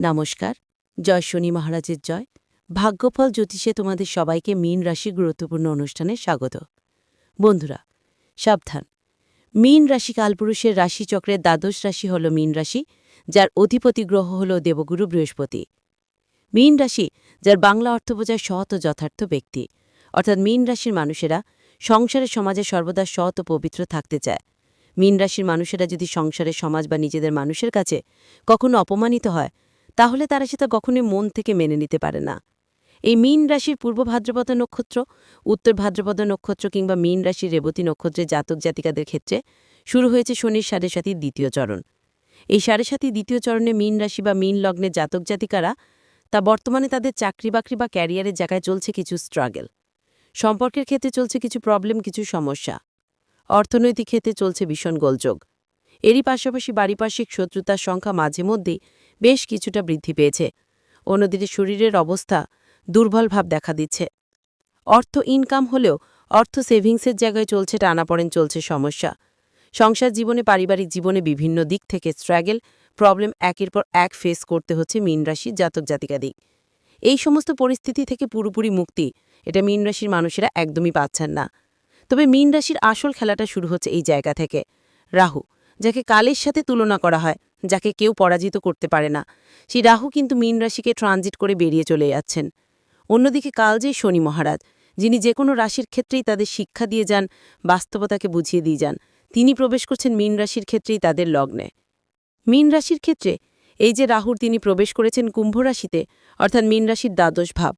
নমস্কার, জয় শনি মহারাজের জয়। ভাগ্যফল জ্যোতিষে তোমাদের সবাইকে মীন রাশি গুরুত্বপূর্ণ অনুষ্ঠানে স্বাগত। বন্ধুরা, সাবধান। মীন রাশি কালপুরুষের রাশিচক্রের দ্বাদশ রাশি হল মীন রাশি, যার অধিপতি গ্রহ হল দেবগুরু বৃহস্পতি। মীন রাশি, যার বাংলা অর্থ বোঝায় সৎ ও যথার্থ ব্যক্তি। অর্থাৎ মীন রাশির মানুষেরা সংসারের সমাজে সর্বদা সৎ ও পবিত্র থাকতে চায়। মীন রাশির মানুষেরা যদি সংসারের সমাজ বা নিজেদের মানুষের কাছে কখনো অপমানিত হয় তাহলে তারা সেটা কখনোই মন থেকে মেনে নিতে পারে না। এই মীন রাশির পূর্ব ভাদ্রপদ নক্ষত্র, উত্তর ভাদ্রপদ নক্ষত্র কিংবা মীন রাশির রেবতী নক্ষত্রের জাতক জাতিকাদের ক্ষেত্রে শুরু হয়েছে শনির সাড়ে সাথী দ্বিতীয় চরণ। এই সাড়ে সাথী দ্বিতীয় চরণে মীন রাশি বা মীন লগ্নের জাতক জাতিকারা তা বর্তমানে তাদের চাকরি বাকরি বা ক্যারিয়ারের জায়গায় চলছে কিছু স্ট্রাগল। সম্পর্কের ক্ষেত্রে চলছে কিছু প্রবলেম, কিছু সমস্যা। অর্থনৈতিক ক্ষেত্রে চলছে ভীষণ গোলযোগ। এরই পাশাপাশি পারিপার্শ্বিক শত্রুতার সংখ্যা মাঝে মধ্যেই বেশ কিছুটা বৃদ্ধি পেয়েছে। অন্যদিকে শরীরের অবস্থা দুর্বল ভাব দেখা দিচ্ছে। অর্থ ইনকাম হলেও অর্থ সেভিংসের জায়গায় চলছে টানাপড়েন চলছে সমস্যা। সংসার জীবনে পারিবারিক জীবনে বিভিন্ন দিক থেকে স্ট্রাগল, প্রবলেম একের পর এক ফেস করতে হচ্ছে মীন রাশির জাতক জাতিকাদিক এই সমস্ত পরিস্থিতি থেকে পুরোপুরি মুক্তি এটা মীন রাশির মানুষেরা একদমই পাচ্ছেন না। তবে মীন রাশির আসল খেলাটা শুরু হচ্ছে এই জায়গা থেকে। রাহু যাকে কালের সাথে তুলনা করা হয়, যাকে কেউ পরাজিত করতে পারে না। সেই রাহু কিন্তু মীন রাশিকে ট্রানজিট করে বেরিয়ে চলে যাচ্ছেন। অন্যদিকে কাল যে শনি মহারাজ, যিনি যে কোনো রাশির ক্ষেত্রেই তাদের শিক্ষা দিয়ে যান, বাস্তবতাকে বুঝিয়ে দিয়ে যান, তিনি প্রবেশ করছেন মীন রাশির ক্ষেত্রেই তাদের লগ্নে। মীন রাশির ক্ষেত্রে এই যে রাহুর তিনি প্রবেশ করেছেন কুম্ভ রাশিতে, অর্থাৎ মীন রাশির দ্বাদশ ভাব।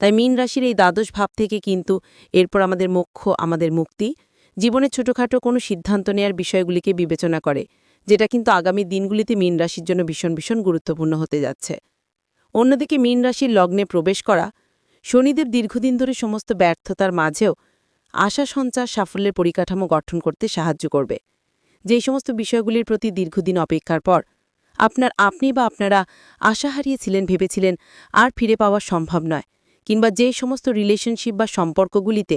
তাই মীন রাশির এই দ্বাদশ ভাব থেকে কিন্তু এরপর আমাদের মোক্ষ, আমাদের মুক্তি জীবনে ছোটখাটো কোনো সিদ্ধান্ত নেয়ার বিষয়গুলিকে বিবেচনা করে, যেটা কিন্তু আগামী দিনগুলিতে মীন রাশির জন্য ভীষণ ভীষণ গুরুত্বপূর্ণ হতে যাচ্ছে। অন্যদিকে মীন রাশির লগ্নে প্রবেশ করা শনিদেব দীর্ঘদিন ধরে সমস্ত ব্যর্থতার মাঝেও আশা, সঞ্চার, সাফল্যের পরিকাঠামো গঠন করতে সাহায্য করবে। যেই সমস্ত বিষয়গুলির প্রতি দীর্ঘদিন অপেক্ষার পর, আপনার আপনি বা আপনারা আশা হারিয়েছিলেন, ভেবেছিলেন আর ফিরে পাওয়া সম্ভব নয়, কিংবা যে সমস্ত রিলেশনশিপ বা সম্পর্কগুলিতে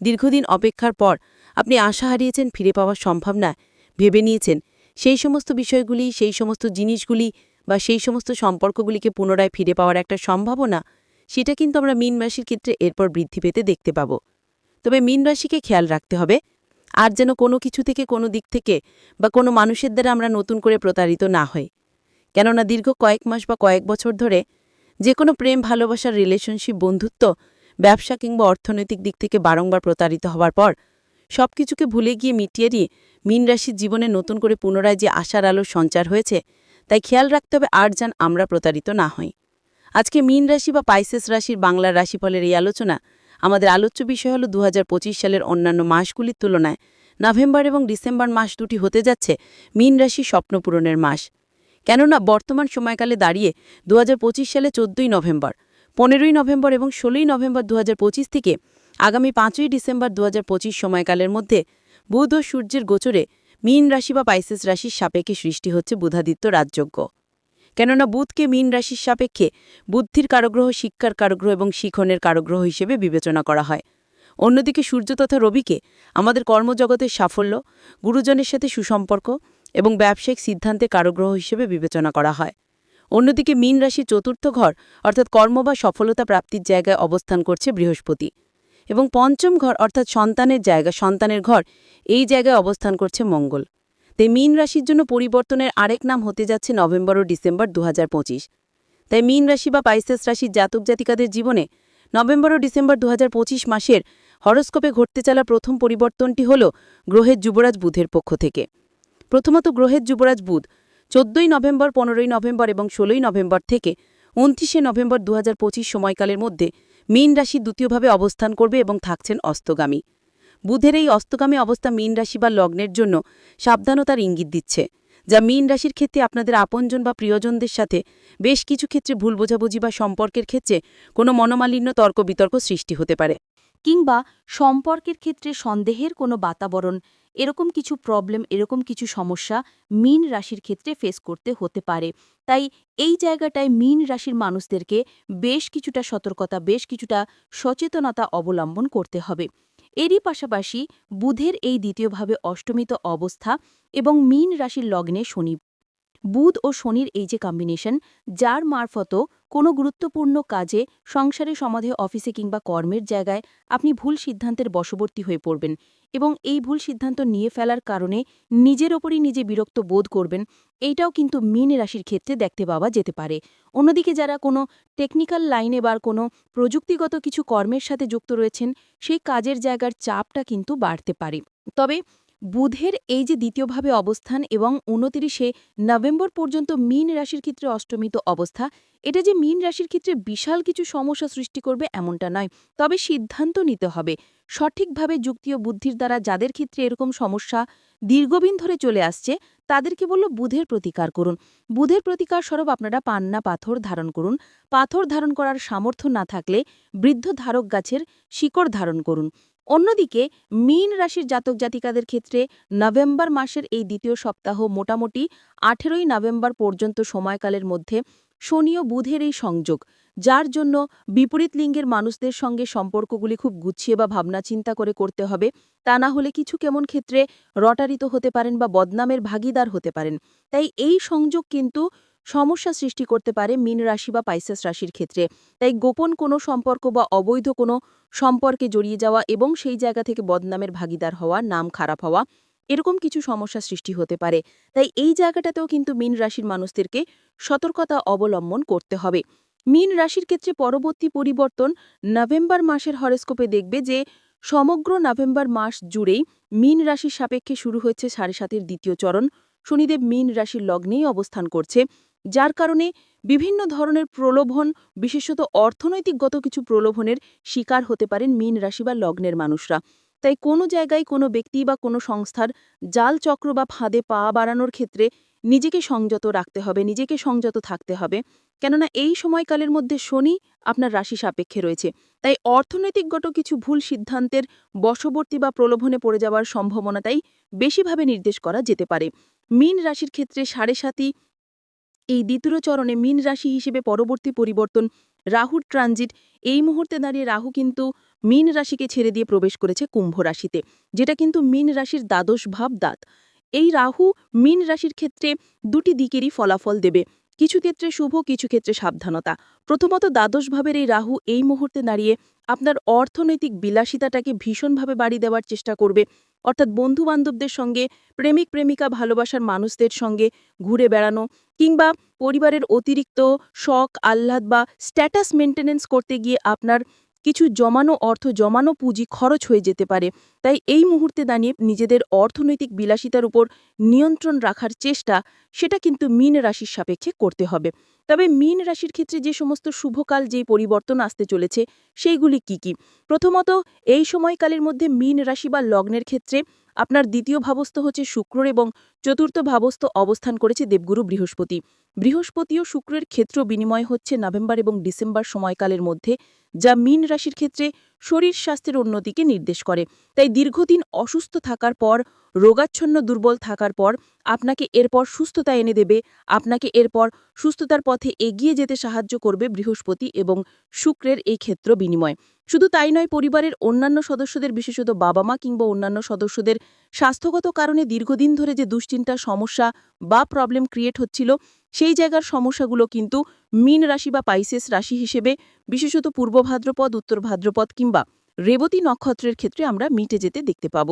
দীর্ঘদিন অপেক্ষার পর আপনি আশা হারিয়েছেন, ফিরে পাওয়া সম্ভব নয় ভেবে নিয়েছেন। সেই সমস্ত বিষয়গুলি, সেই সমস্ত জিনিসগুলি বা সেই সমস্ত সম্পর্কগুলিকে পুনরায় ফিরে পাওয়ার একটা সম্ভাবনা, সেটা কিন্তু আমরা মীন রাশির ক্ষেত্রে এরপর বৃদ্ধি পেতে দেখতে পাব। তবে মীন রাশিকে খেয়াল রাখতে হবে, আর যেন কোনো কিছু থেকে, কোনো দিক থেকে বা কোনো মানুষের দ্বারা আমরা নতুন করে প্রতারিত না হই। কেননা দীর্ঘ কয়েক মাস বা কয়েক বছর ধরে যে কোনো প্রেম ভালোবাসার রিলেশনশিপ বন্ধুত্ব, ব্যবসা কিংবা অর্থনৈতিক দিক থেকে বারংবার প্রতারিত হওয়ার পর সব কিছুকে ভুলে গিয়ে মিটিয়ে দিয়ে মীন রাশির জীবনে নতুন করে পুনরায় যে আশার আলো সঞ্চার হয়েছে, তাই খেয়াল রাখতে হবে আর যান আমরা প্রতারিত না হই। আজকে মীন রাশি বা পাইসেস রাশির বাংলার রাশিফলের এই আলোচনা আমাদের আলোচ্য বিষয় হল দু হাজার পঁচিশ সালের অন্যান্য মাসগুলির তুলনায়। নভেম্বর এবং ডিসেম্বর মাস দুটি হতে যাচ্ছে মীন রাশি স্বপ্নপূরণের মাস। কেননা বর্তমান সময়কালে দাঁড়িয়ে দু হাজার পঁচিশ সালে চোদ্দই নভেম্বর, পনেরোই নভেম্বর এবং ষোলোই নভেম্বর দু হাজার পঁচিশ থেকে আগামী পাঁচই ডিসেম্বর দু হাজার পঁচিশ সময়কালের মধ্যে বুধ ও সূর্যের গোচরে মীন রাশি বা পাইসেস রাশির সাপেক্ষে সৃষ্টি হচ্ছে বুধাদিত্য রাজযোগ্য। কেননা বুধকে মীন রাশির সাপেক্ষে বুদ্ধির কারগ্রহ, শিক্ষার কারগ্রহ এবং শিখনের কারগ্রহ হিসেবে বিবেচনা করা হয়। অন্যদিকে সূর্য তথা রবিকে আমাদের কর্মজগতের সাফল্য, গুরুজনের সাথে সুসম্পর্ক এবং ব্যবসায়িক সিদ্ধান্তে কারগ্রহ হিসেবে বিবেচনা করা হয়। অন্যদিকে মীন রাশির চতুর্থ ঘর অর্থাৎ কর্ম বা সফলতা প্রাপ্তির জায়গায় অবস্থান করছে বৃহস্পতি। এবং পঞ্চম ঘর অর্থাৎ সন্তানের জায়গা, সন্তানের ঘর, এই জায়গায় অবস্থান করছে মঙ্গল। তাই মীন রাশির জন্য পরিবর্তনের আরেক নাম হতে যাচ্ছে নভেম্বর ও ডিসেম্বর দু হাজার পঁচিশ। তাই মীন রাশি বা পাইসেস রাশির জাতক জাতিকাদের জীবনে নভেম্বর ও ডিসেম্বর দু হাজার পঁচিশ মাসের হরস্কোপে ঘটতে চলা প্রথম পরিবর্তনটি হল গ্রহের যুবরাজ বুধের পক্ষ থেকে। প্রথমত গ্রহের যুবরাজ বুধ, চোদ্দই নভেম্বর, পনেরোই নভেম্বর এবং ষোলোই নভেম্বর থেকে উনত্রিশে নভেম্বর দু হাজার পঁচিশ সময়কালের মধ্যে মীন রাশি দ্বিতীয়ভাবে অবস্থান করবে এবং থাকছেন অস্তগামী বুধের এই অস্তগামী অবস্থা মীন রাশি বা লগ্নের জন্য সাবধানতার ইঙ্গিত দিচ্ছে, যা মীন রাশির ক্ষেত্রে আপনাদের আপনজন বা প্রিয়জনদের সাথে বেশ কিছু ক্ষেত্রে ভুল বোঝাবুঝি বা সম্পর্কের ক্ষেত্রে কোনো মনোমালিন্য তর্ক বিতর্ক সৃষ্টি হতে পারে। কিংবা সম্পর্কের ক্ষেত্রে সন্দেহের কোনো বাতাবরণ, এরকম কিছু প্রবলেম এরকম কিছু সমস্যা মিন রাশির ক্ষেত্রে ফেস করতে হতে পারে। তাই এই জায়গাটায় মিন রাশির মানুষদেরকে বেশ কিছুটা সতর্কতা, বেশ কিছুটা সচেতনতা অবলম্বন করতে হবে। এরই পাশাপাশি বুধের এই দ্বিতীয়ভাবে অষ্টমিত অবস্থা এবং মিন রাশির লগ্নে শনি, বুধ ও শনির এই যে কম্বিনেশন যার মারফত কোনো গুরুত্বপূর্ণ কাজে, সংসারে, সমাধে, অফিসে কিংবা কর্মের জায়গায় আপনি ভুল সিদ্ধান্তের বশবর্তী হয়ে পড়বেন এবং এই ভুল সিদ্ধান্ত নিয়ে ফেলার কারণে নিজের ওপরই নিজে বিরক্ত বোধ করবেন, এইটাও কিন্তু মীন রাশির ক্ষেত্রে দেখতে পাওয়া যেতে পারে। অন্যদিকে যারা কোনো টেকনিক্যাল লাইনে বা কোনো প্রযুক্তিগত কিছু কর্মের সাথে যুক্ত রয়েছেন, সেই কাজের জায়গার চাপটা কিন্তু বাড়তে পারে। তবে বুধের এই যে দ্বিতীয়ভাবে অবস্থান এবং উনতিরিশে নভেম্বর পর্যন্ত মীন রাশির ক্ষেত্রে অষ্টমিত অবস্থা, এটা যে মীন রাশির ক্ষেত্রে বিশাল কিছু সমস্যা সৃষ্টি করবে এমনটা নয়, তবে সিদ্ধান্ত নিতে হবে। সঠিকভাবে যুক্তি ও বুদ্ধির দ্বারা যাদের ক্ষেত্রে এরকম সমস্যা দীর্ঘদিন ধরে চলে আসছে, তাদেরকে বলল বুধের প্রতিকার করুন। বুধের প্রতিকার স্বরূপ আপনারা পান্না পাথর ধারণ করুন। পাথর ধারণ করার সামর্থ্য না থাকলে বৃদ্ধ ধারক গাছের শিকড় ধারণ করুন। অন্যদিকে, মীন রাশির জাতক জাতিকাদের ক্ষেত্রে নভেম্বর মাসের এই দ্বিতীয় সপ্তাহ মোটামুটি আঠেরোই নভেম্বর পর্যন্ত সময়কালের মধ্যে শনি ও বুধের এই সংযোগ, যার জন্য বিপরীত লিঙ্গের মানুষদের সঙ্গে সম্পর্কগুলি খুব গুছিয়ে বা ভাবনা চিন্তা করে করতে হবে। তা না হলে কিছু কেমন ক্ষেত্রে রটারিত হতে পারেন বা বদনামের ভাগিদার হতে পারেন। তাই এই সংযোগ কিন্তু সমস্যা সৃষ্টি করতে পারে মিন রাশি বা পাইসাস রাশির ক্ষেত্রে। তাই গোপন কোনো সম্পর্ক বা অবৈধ কোনো সম্পর্কে জড়িয়ে যাওয়া এবং সেই জায়গা থেকে বদনামের ভাগিদার হওয়া, নাম খারাপ হওয়া, এরকম কিছু সমস্যা সৃষ্টি হতে পারে। তাই এই জায়গাটাতেও কিন্তু মিন রাশির মানুষদেরকে সতর্কতা অবলম্বন করতে হবে। মিন রাশির ক্ষেত্রে পরবর্তী পরিবর্তন নভেম্বর মাসের হরস্কোপে দেখবে যে, সমগ্র নভেম্বর মাস জুড়েই মিন রাশির সাপেক্ষে শুরু হয়েছে সাড়ে সাতের দ্বিতীয় চরণ। শনিদেব মিন রাশির লগ্নেই অবস্থান করছে। যার কারণে বিভিন্ন ধরনের প্রলোভন, বিশেষত অর্থনৈতিকগত কিছু প্রলোভনের শিকার হতে পারেন মীন রাশি বা লগ্নের মানুষরা। তাই কোনো জায়গায় কোনো ব্যক্তি বা কোনো সংস্থার জাল চক্র বা ফাঁদে পা বাড়ানোর ক্ষেত্রে নিজেকে সংযত রাখতে হবে, নিজেকে সংযত থাকতে হবে। কেননা এই সময়কালের মধ্যে শনি আপনার রাশি সাপেক্ষে রয়েছে। তাই অর্থনৈতিকগত কিছু ভুল সিদ্ধান্তের বশবর্তী বা প্রলোভনে পড়ে যাওয়ার সম্ভাবনাটাই বেশিভাবে নির্দেশ করা যেতে পারে। মীন রাশির ক্ষেত্রে সাড়ে সাতই এই দ্বিতীয় চরণে মিন রাশি হিসেবে পরবর্তী পরিবর্তন, রাহুর ট্রানজিট, এই মুহূর্তে দাঁড়িয়ে রাহু কিন্তু মিন রাশিকে ছেড়ে দিয়ে প্রবেশ করেছে কুম্ভ রাশিতে, যেটা কিন্তু মিন রাশির দ্বাদশ ভাব দাঁত। এই রাহু মিন রাশির ক্ষেত্রে দুটি দিকেরই ফলাফল দেবে। কিছু ক্ষেত্রে শুভ, কিছু ক্ষেত্রে সাবধানতা। প্রথমত দ্বাদশভাবের এই রাহু এই মুহূর্তে দাঁড়িয়ে আপনার অর্থনৈতিক বিলাসিতাটাকে ভীষণভাবে বাড়ি দেওয়ার চেষ্টা করবে। অর্থাৎ বন্ধু বান্ধবদের সঙ্গে, প্রেমিক, প্রেমিকা ভালোবাসার মানুষদের সঙ্গে ঘুরে বেড়ানো কিংবা পরিবারের অতিরিক্ত শখ, আহ্লাদ বা স্ট্যাটাস মেনটেনেন্স করতে গিয়ে আপনার কিছু জমানো অর্থ, জমানো পুঁজি খরচ হয়ে যেতে পারে। তাই এই মুহূর্তে দাঁড়িয়ে নিজেদের অর্থনৈতিক বিলাসিতার উপর নিয়ন্ত্রণ রাখার চেষ্টা, সেটা কিন্তু মীন রাশির সাপেক্ষে করতে হবে। তবে মীন রাশির ক্ষেত্রে যে সমস্ত শুভকাল যে পরিবর্তন আসতে চলেছে, সেইগুলি কি কি? প্রথমত, এই সময়কালের মধ্যে মীন রাশি বা লগ্নের ক্ষেত্রে আপনার দ্বিতীয় ভাবস্থ হচ্ছে শুক্র এবং চতুর্থ ভাবস্থ অবস্থান করেছে দেবগুরু বৃহস্পতি। বৃহস্পতি ও শুক্রের ক্ষেত্র বিনিময় হচ্ছে নভেম্বর এবং ডিসেম্বর সময়কালের মধ্যে, যা মীন রাশির ক্ষেত্রে শরীর স্বাস্থ্যের উন্নতিকে নির্দেশ করে। তাই দীর্ঘদিন অসুস্থ থাকার পর, রোগাচ্ছন্ন দুর্বল থাকার পর, আপনাকে এরপর সুস্থতা এনে দেবে। আপনাকে এরপর সুস্থতার পথে এগিয়ে যেতে সাহায্য করবে বৃহস্পতি এবং শুক্রের এই ক্ষেত্র বিনিময়। শুধু তাই নয়, পরিবারের অন্যান্য সদস্যদের, বিশেষত বাবা মা কিংবা অন্যান্য সদস্যদের স্বাস্থ্যগত কারণে দীর্ঘদিন ধরে যে দুশ্চিন্তা, সমস্যা বা প্রবলেম ক্রিয়েট হচ্ছিল সেই জায়গার সমস্যাগুলো কিন্তু মিন রাশি বা পাইসেস রাশি হিসেবে, বিশেষত পূর্ব ভাদ্রপদ, উত্তর ভাদ্রপদ কিংবা রেবতী নক্ষত্রের ক্ষেত্রে আমরা মিটে যেতে দেখতে পাব।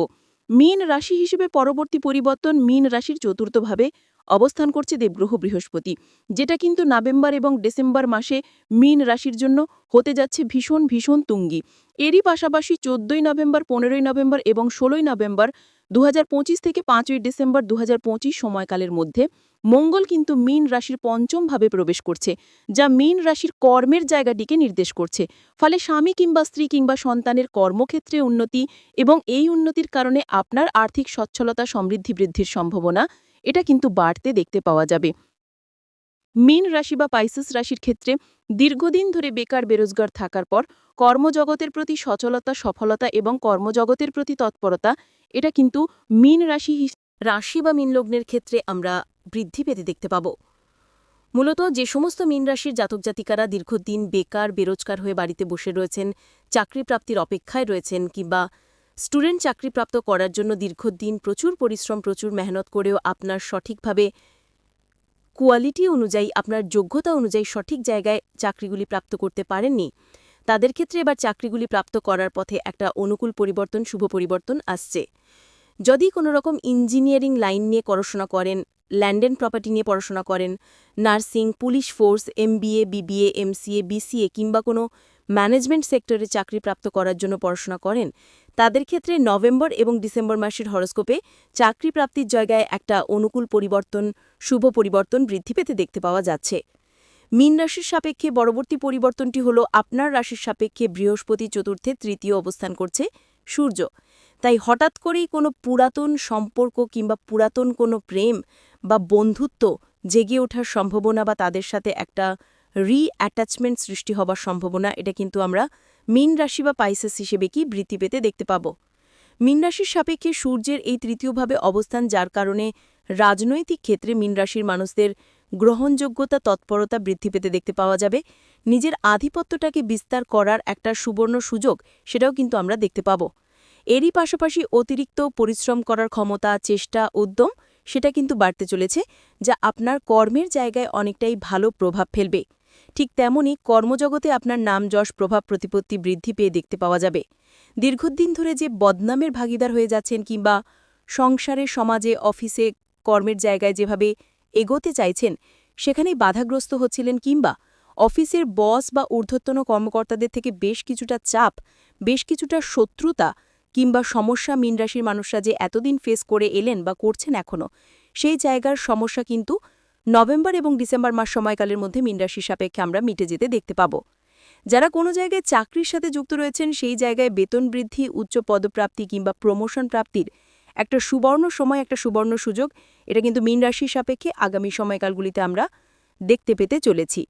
মিন রাশি হিসেবে পরবর্তী পরিবর্তন মিন রাশির চতুর্থভাবে অবস্থান করছে দেবগ্রহ বৃহস্পতি, যেটা কিন্তু নভেম্বর এবং ডিসেম্বর মাসে মিন রাশির জন্য হতে যাচ্ছে ভীষণ ভীষণ তুঙ্গি। এরই পাশাপাশি চোদ্দই নভেম্বর, পনেরোই নভেম্বর এবং ষোলোই নভেম্বর দু হাজার পঁচিশ থেকে পাঁচই ডিসেম্বর দু হাজার পঁচিশ সময়কালের মধ্যে মঙ্গল কিন্তু মীন রাশির পঞ্চমভাবে প্রবেশ করছে, যা মীন রাশির কর্মের জায়গাটিকে নির্দেশ করছে। ফলে স্বামী কিংবা স্ত্রী কিংবা সন্তানের কর্মক্ষেত্রে উন্নতি এবং এই উন্নতির কারণে আপনার আর্থিক সচ্ছলতা সমৃদ্ধি বৃদ্ধির সম্ভাবনা, এটা কিন্তু বাড়তে দেখতে পাওয়া যাবে। মীন রাশি বা পাইসেস রাশির ক্ষেত্রে দীর্ঘদিন ধরে বেকার বেরোজগার থাকার পর কর্মজগতের প্রতি সচলতা, সফলতা এবং কর্মজগতের প্রতি তৎপরতা, এটা কিন্তু মীন রাশি রাশি বা মীন লগ্নের ক্ষেত্রে আমরা বৃদ্ধি পেতে দেখতে পাব। মূলত যে সমস্ত মীন রাশির জাতক জাতিকারা দীর্ঘদিন বেকার, বেরোজগার হয়ে বাড়িতে বসে রয়েছেন, চাকরি প্রাপ্তির অপেক্ষায় রয়েছেন কিংবা স্টুডেন্ট চাকরিপ্রাপ্ত করার জন্য দীর্ঘদিন প্রচুর পরিশ্রম, প্রচুর মেহনত করেও আপনার সঠিকভাবে কোয়ালিটি অনুযায়ী, আপনার যোগ্যতা অনুযায়ী সঠিক জায়গায় চাকরিগুলি প্রাপ্ত করতে পারেননি, তাদের ক্ষেত্রে এবার চাকরিগুলি প্রাপ্ত করার পথে একটা অনুকূল পরিবর্তন, শুভ পরিবর্তন আসছে। যদি কোনো রকম ইঞ্জিনিয়ারিং লাইন নিয়ে পড়াশোনা করেন, ল্যান্ড অ্যান্ড প্রপার্টি নিয়ে পড়াশোনা করেন, nursing, police force, MBA, BBA, MCA, BCA কিংবা কোনো ম্যানেজমেন্ট সেক্টরে চাকরি প্রাপ্ত করার জন্য পড়াশোনা করেন তাদের ক্ষেত্রে নভেম্বর এবং ডিসেম্বর মাসের হরস্কোপে চাকরি প্রাপ্তির জায়গায় একটা অনুকূল পরিবর্তন, শুভ পরিবর্তন বৃদ্ধি পেতে দেখতে পাওয়া যাচ্ছে। মীন রাশির সাপেক্ষে পরবর্তী পরিবর্তনটি হল আপনার রাশির সাপেক্ষে বৃহস্পতি চতুর্থে তৃতীয় অবস্থান করছে সূর্য। তাই হঠাৎ করেই কোনো পুরাতন সম্পর্ক কিংবা পুরাতন কোনো প্রেম বা বন্ধুত্ব জেগে ওঠার সম্ভাবনা বা তাদের সাথে একটা রি অ্যাটাচমেন্ট সৃষ্টি হবার সম্ভাবনা, এটা কিন্তু আমরা মীন রাশি বা পাইসেস হিসেবে কি বৃদ্ধি পেতে দেখতে পাব। মীন রাশির সাপেক্ষে সূর্যের এই তৃতীয়ভাবে অবস্থান, যার কারণে রাজনৈতিক ক্ষেত্রে মীন রাশির মানুষদের গ্রহণযোগ্যতা, তৎপরতা বৃদ্ধি পেতে দেখতে পাওয়া যাবে। নিজের আধিপত্যটাকে বিস্তার করার একটা সুবর্ণ সুযোগ, সেটাও কিন্তু আমরা দেখতে পাব। এরই পাশাপাশি অতিরিক্ত পরিশ্রম করার ক্ষমতা, চেষ্টা, উদ্যম, সেটা কিন্তু বাড়তে চলেছে, যা আপনার কর্মের জায়গায় অনেকটাই ভালো প্রভাব ফেলবে। ঠিক তেমনি কর্মজগতে আপনার নাম, যশ, প্রভাব, প্রতিপত্তি বৃদ্ধি পেয়ে দেখতে পাওয়া যাবে। দীর্ঘদিন ধরে যে বদনামের ভাগিদার হয়ে যাচ্ছেন কিংবা সংসারে, সমাজে, অফিসে, কর্মের জায়গায় যেভাবে এগোতে চাইছেন, সেখানেই বাধাগ্রস্ত হচ্ছিলেন কিংবা অফিসের বস বা ঊর্ধ্বতন কর্মকর্তাদের থেকে বেশ কিছুটা চাপ, বেশ কিছুটা শত্রুতা কিংবা সমস্যা মিনরাশির মানুষরা যে এতদিন ফেস করে এলেন বা করছেন এখনও সেই জায়গার সমস্যা কিন্তু নভেম্বর এবং ডিসেম্বর মাস সময়কালের মধ্যে মীন রাশির সাপেক্ষে আমরা মিটে যেতে দেখতে পাব। যারা কোনো জায়গায় চাকরির সাথে যুক্ত রয়েছেন, সেই জায়গায় বেতন বৃদ্ধি, উচ্চ পদপ্রাপ্তি কিংবা প্রমোশন প্রাপ্তির একটা সুবর্ণ সময়, একটা সুবর্ণ সুযোগ, এটা কিন্তু মীন রাশির সাপেক্ষে আগামী সময়কালগুলিতে আমরা দেখতে পেতে চলেছি।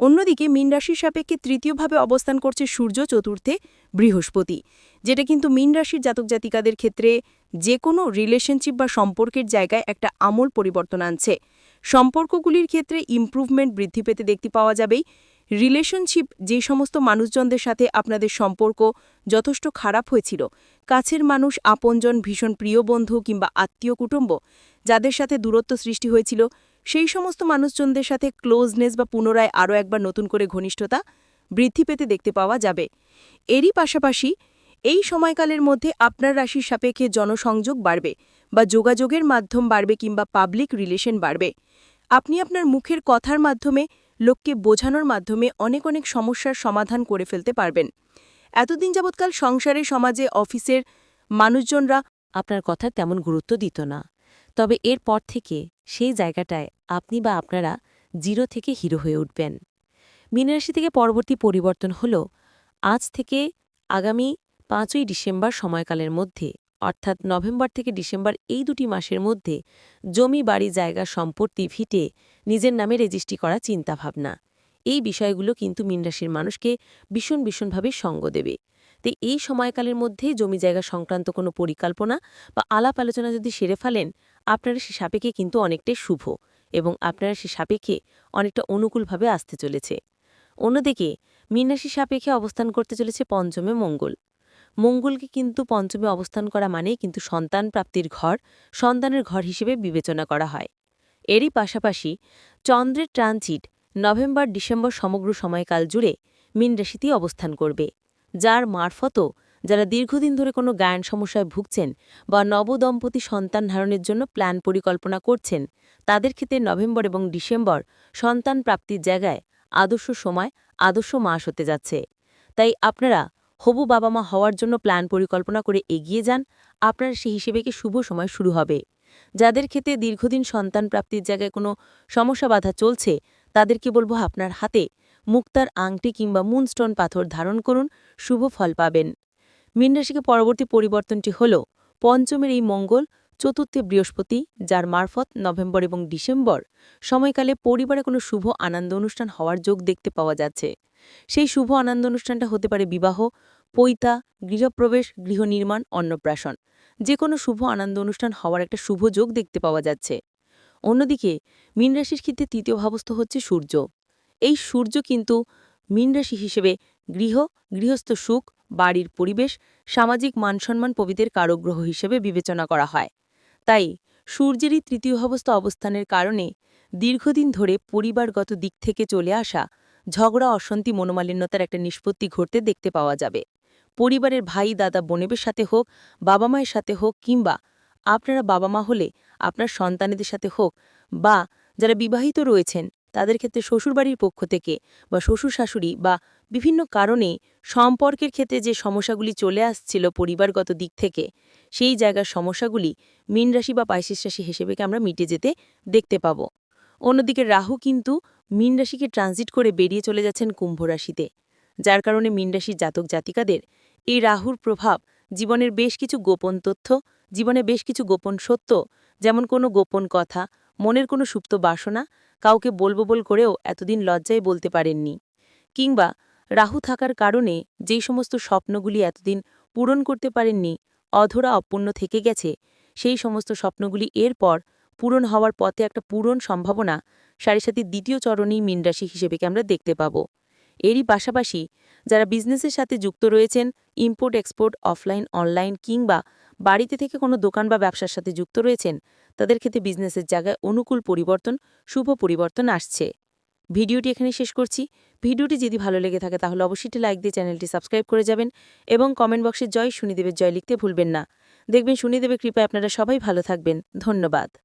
অন্যদিকে মীন রাশির সাপেক্ষে তৃতীয়ভাবে অবস্থান করছে সূর্য, চতুর্থে বৃহস্পতি, যেটা কিন্তু মীন রাশির জাতক জাতিকাদের ক্ষেত্রে যে কোনো রিলেশনশিপ বা সম্পর্কের জায়গায় একটা আমূল পরিবর্তন আনছে। সম্পর্কগুলির ক্ষেত্রে ইমপ্রুভমেন্ট বৃদ্ধি পেতে দেখতে পাওয়া যাবেই। রিলেশনশিপ যে সমস্ত মানুষজনদের সাথে আপনাদের সম্পর্ক যথেষ্ট খারাপ হয়েছিল, কাছের মানুষ, আপনজন, ভীষণ প্রিয় বন্ধু কিংবা আত্মীয় কুটুম্ব, যাদের সাথে দূরত্ব সৃষ্টি হয়েছিল, সেই সমস্ত মানুষজনদের সাথে ক্লোজনেস বা পুনরায় আরও একবার নতুন করে ঘনিষ্ঠতা বৃদ্ধি পেতে দেখতে পাওয়া যাবে। এরই পাশাপাশি এই সময়কালের মধ্যে আপনার রাশির সাপেক্ষে জনসংযোগ বাড়বে বা যোগাযোগের মাধ্যম বাড়বে কিংবা পাবলিক রিলেশন বাড়বে। আপনি আপনার মুখের কথার মাধ্যমে, লোককে বোঝানোর মাধ্যমে অনেক অনেক সমস্যার সমাধান করে ফেলতে পারবেন। এতদিন যাবৎকাল সংসারে, সমাজে, অফিসের মানুষজনরা আপনার কথার তেমন গুরুত্ব দিত না। তবে এর পর থেকে সেই জায়গাটায় আপনি বা আপনারা জিরো থেকে হিরো হয়ে উঠবেন। মীনরাশি থেকে পরবর্তী পরিবর্তন হল, আজ থেকে আগামী পাঁচই ডিসেম্বর সময়কালের মধ্যে অর্থাৎ নভেম্বর থেকে ডিসেম্বর এই দুটি মাসের মধ্যে জমি, বাড়ি, জায়গা সম্পত্তি ভিটে নিজের নামে রেজিস্ট্রি করা চিন্তাভাবনা। এই বিষয়গুলো কিন্তু মীনরাশির মানুষকে ভীষণ ভীষণভাবে সঙ্গ দেবে। তো এই সময়কালের মধ্যে জমি, জায়গা সংক্রান্ত কোনো পরিকল্পনা বা আলাপ আলোচনা যদি সেরে ফেলেন, আপনারা সে সাপেক্ষে কিন্তু অনেকটাই শুভ এবং আপনারা সে সাপেক্ষে অনেকটা অনুকূলভাবে আসতে চলেছে। অন্যদিকে মীনরাশি সাপেক্ষে অবস্থান করতে চলেছে পঞ্চমে মঙ্গল। মঙ্গলকে কিন্তু পঞ্চমে অবস্থান করা মানেই কিন্তু সন্তান প্রাপ্তির ঘর, সন্তানের ঘর হিসেবে বিবেচনা করা হয়। এরই পাশাপাশি চন্দ্রের ট্রানজিট নভেম্বর, ডিসেম্বর সমগ্র সময়কাল জুড়ে মীন রাশিতেই অবস্থান করবে, যার মারফতও যারা দীর্ঘদিন ধরে কোনো গায়ন সমস্যায় ভুগছেন বা নবদম্পতি সন্তান ধারণের জন্য প্ল্যান পরিকল্পনা করছেন, তাদের ক্ষেত্রে নভেম্বর এবং ডিসেম্বর সন্তান প্রাপ্তির জায়গায় আদর্শ সময়, আদর্শ মাস হতে যাচ্ছে। তাই আপনারা হবু বাবা মা হওয়ার জন্য প্ল্যান পরিকল্পনা করে এগিয়ে যান। আপনার সেই হিসেবে কি শুভ সময় শুরু হবে? যাদের ক্ষেত্রে দীর্ঘদিন সন্তান প্রাপ্তির জায়গায় কোনো সমস্যা বাধা চলছে তাদেরকে বলব আপনার হাতে? মুক্তার আংটি কিংবা মুনস্টোন পাথর ধারণ করুন, শুভ ফল পাবেন। মীনরাশিকে পরবর্তী পরিবর্তনটি হল, পঞ্চমের এই মঙ্গল, চতুর্থে বৃহস্পতি, যার মারফত নভেম্বর এবং ডিসেম্বর সময়কালে পরিবারে কোনো শুভ আনন্দ অনুষ্ঠান হওয়ার যোগ দেখতে পাওয়া যাচ্ছে। সেই শুভ আনন্দ অনুষ্ঠানটা হতে পারে বিবাহ, পৈতা, গৃহপ্রবেশ গৃহ নির্মাণ অন্নপ্রাশন। যে কোনো শুভ আনন্দ অনুষ্ঠান হওয়ার একটা শুভ যোগ দেখতে পাওয়া যাচ্ছে। অন্যদিকে মীনরাশির ক্ষেত্রে তৃতীয় ভাবস্থ হচ্ছে সূর্য। এই সূর্য কিন্তু মীনরাশি হিসেবে গৃহ, গৃহস্থ সুখ, বাড়ির পরিবেশ, সামাজিক মানসম্মান প্রভৃতির কারগ্রহ হিসেবে বিবেচনা করা হয়। তাই সূর্যেরই তৃতীয় ভাবস্থ অবস্থানের কারণে দীর্ঘদিন ধরে পরিবারগত দিক থেকে চলে আসা ঝগড়া, অশান্তি, মনোমালিন্যতার একটা নিষ্পত্তি ঘটতে দেখতে পাওয়া যাবে। পরিবারের ভাই, দাদা, বোনেদের সাথে হোক, বাবা মায়ের সাথে হোক কিংবা আপনারা বাবা মা হলে আপনার সন্তানেদের সাথে হোক বা যারা বিবাহিত রয়েছেন, তাদের ক্ষেত্রে শ্বশুরবাড়ির পক্ষ থেকে বা শ্বশুর শাশুড়ি বা বিভিন্ন কারণে সম্পর্কের ক্ষেত্রে যে সমস্যাগুলি চলে আসছিল পরিবারগত দিক থেকে, সেই জায়গার সমস্যাগুলি মীন রাশি বা পাইসিস রাশি হিসেবে আমরা মিটে যেতে দেখতে পাব। অন্যদিকে রাহু কিন্তু মীন রাশিকে ট্রানজিট করে বেরিয়ে চলে যাচ্ছেন কুম্ভ রাশিতে। যার কারণে মীন রাশির জাতক জাতিকাদের এই রাহুর প্রভাব জীবনের বেশ কিছু গোপন তথ্য, জীবনে বেশ কিছু গোপন সত্য, যেমন কোনো গোপন কথা, মনের কোনো সুপ্ত বাসনা, কাউকে বলব বল করেও এতদিন লজ্জায় বলতে পারেননি। কিংবা রাহু থাকার কারণে যেই সমস্ত স্বপ্নগুলি এতদিন পূরণ করতে পারেননি, অধরা অপূর্ণ থেকে গেছে, সেই সমস্ত স্বপ্নগুলি এরপর পূরণ হওয়ার পথে একটা পূরণ সম্ভাবনা সারিসাথীর দ্বিতীয় চরণেই মীনরাশি হিসেবে আমরা দেখতে পাব। এরই পাশাপাশি যারা বিজনেসের সাথে যুক্ত রয়েছেন ইম্পোর্ট এক্সপোর্ট অফলাইন অনলাইন কিংবা বাড়িতে থেকে কোনো দোকান বা ব্যবসার সাথে যুক্ত রয়েছেন, তাদের ক্ষেত্রে বিজনেসের জায়গায় অনুকূল পরিবর্তন, শুভ পরিবর্তন আসছে। ভিডিওটি এখানে শেষ করছি। ভিডিওটি যদি ভালো লেগে থাকে তাহলে অবশ্যই লাইক দিয়ে চ্যানেলটি সাবস্ক্রাইব করে যাবেন এবং কমেন্ট বক্সে জয় শুনিদেবের জয় লিখতে ভুলবেন না। দেখবেন শুনিদেবের কৃপায় আপনারা সবাই ভালো থাকবেন। ধন্যবাদ।